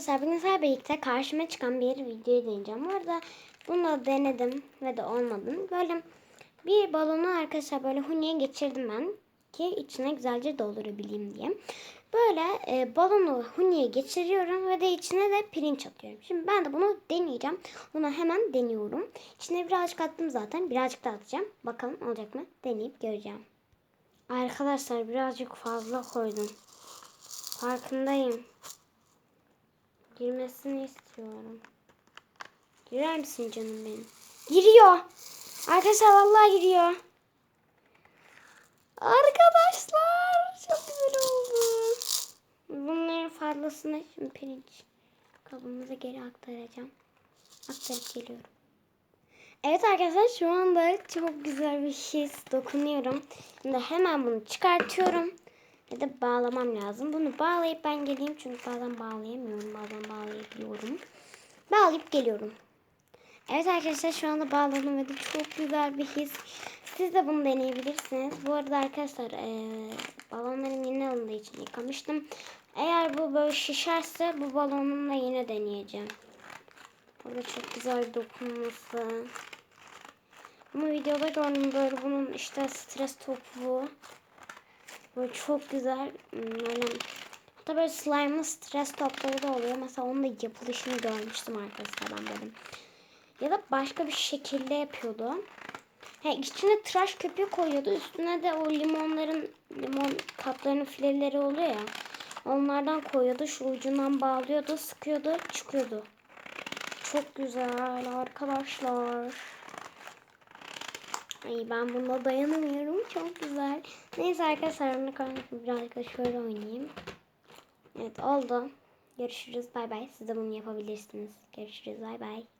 Arkadaşlar bugün birlikte karşıma çıkan bir videoyu deneyeceğim. Bu arada bunu da denedim ve de olmadı. Böyle bir balonu arkadaşlar böyle huniye geçirdim ben ki içine güzelce doldurabileyim diye. Böyle e, balonu huniye geçiriyorum ve de içine de pirinç atıyorum. Şimdi ben de bunu deneyeceğim. Bunu hemen deniyorum. İçine birazcık attım zaten. Birazcık da atacağım. Bakalım olacak mı? Deneyip göreceğim. Arkadaşlar birazcık fazla koydum. Farkındayım. Girmesini istiyorum. Girer misin canım benim? Giriyor. Arkadaşlar vallahi giriyor. Arkadaşlar çok güzel oldu. Bunların fazlasını şimdi pirinç kabımıza geri aktaracağım. Aktarıp geliyorum. Evet arkadaşlar şu anda çok güzel bir his dokunuyorum. Şimdi hemen bunu çıkartıyorum. Ya da bağlamam lazım. Bunu bağlayıp ben geleyim. Çünkü bazen bağlayamıyorum. Bazen bağlayabiliyorum. Bağlayıp geliyorum. Evet arkadaşlar şu anda bağladım ve de çok güzel bir his. Siz de bunu deneyebilirsiniz. Bu arada arkadaşlar ee, balonlarım yeni alındığı için yıkamıştım. Eğer bu böyle şişerse bu balonumla yine deneyeceğim. Burada çok güzel dokunması. Ama videoda gördüm böyle bunun işte stres topu. Böyle çok güzel. hmm, Böyle hatta böyle slime'lı stres topları da oluyor. Mesela onun da yapılışını görmüştüm arkadaşlar ben dedim. Ya da başka bir şekilde yapıyordu. He, içine tıraş köpüğü koyuyordu. Üstüne de o limonların limon kaplarının fileleri oluyor ya. Onlardan koyuyordu. Şu ucundan bağlıyordu. Sıkıyordu. Çıkıyordu. Çok güzel arkadaşlar. Ay ben buna dayanamıyorum. Çok güzel. Neyse arkadaşlar onu. Birazcık da şöyle oynayayım. Evet oldu. Görüşürüz. Bay bay. Siz de bunu yapabilirsiniz. Görüşürüz. Bay bay.